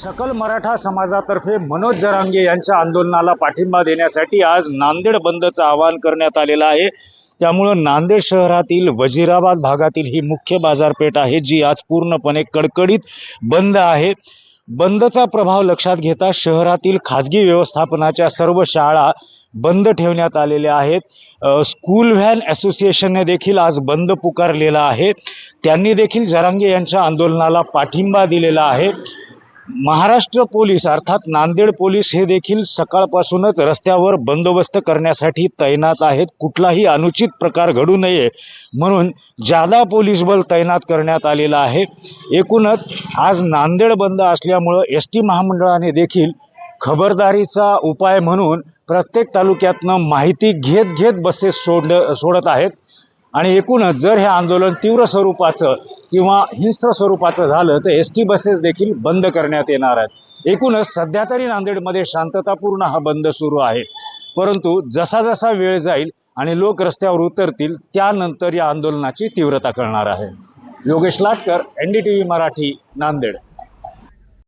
सकल मराठा समाजातर्फे मनोज जरांगे यांच्या आंदोलनाला पाठिंबा देण्यासाठी आज नांदेड बंदचं आवाहन करण्यात आलेलं आहे. त्यामुळं नांदेड शहरातील वजिराबाद भागातील ही मुख्य बाजारपेठ आहे जी आज पूर्णपणे कडकडीत बंद आहे. बंदचा प्रभाव लक्षात घेता शहरातील खाजगी व्यवस्थापनाच्या सर्व शाळा बंद ठेवण्यात आलेल्या आहेत. स्कूल व्हॅन असोसिएशनने देखील आज बंद पुकारलेला आहे. त्यांनी देखील जरांगे यांच्या आंदोलनाला पाठिंबा दिलेला आहे. महाराष्ट्र पोलीस अर्थात नांदेड पोलीस हे देखील सकाळपासूनच रस्त्यावर बंदोबस्त करण्यासाठी तैनात आहेत. कुठलाही अनुचित प्रकार घडू नये म्हणून जादा पोलीस बल तैनात करण्यात आलेलं आहे. एकूणच आज नांदेड बंद असल्यामुळं एस टी महामंडळाने देखील खबरदारीचा उपाय म्हणून प्रत्येक तालुक्यातनं माहिती घेत घेत बसेस सोड सोडत आहेत. आणि एकूणच जर हे आंदोलन तीव्र स्वरूपाचं किंवा हिंस्र स्वरूपाचं झालं तर एस टी बसेस देखील बंद करण्यात येणार आहेत. एकूणच सध्या तरी नांदेडमध्ये शांततापूर्ण हा बंद सुरू आहे. परंतु जसा जसा वेळ जाईल आणि लोक रस्त्यावर उतरतील त्यानंतर या आंदोलनाची तीव्रता करणार आहे. Yogesh Latkar N D T V Marathi Nanded.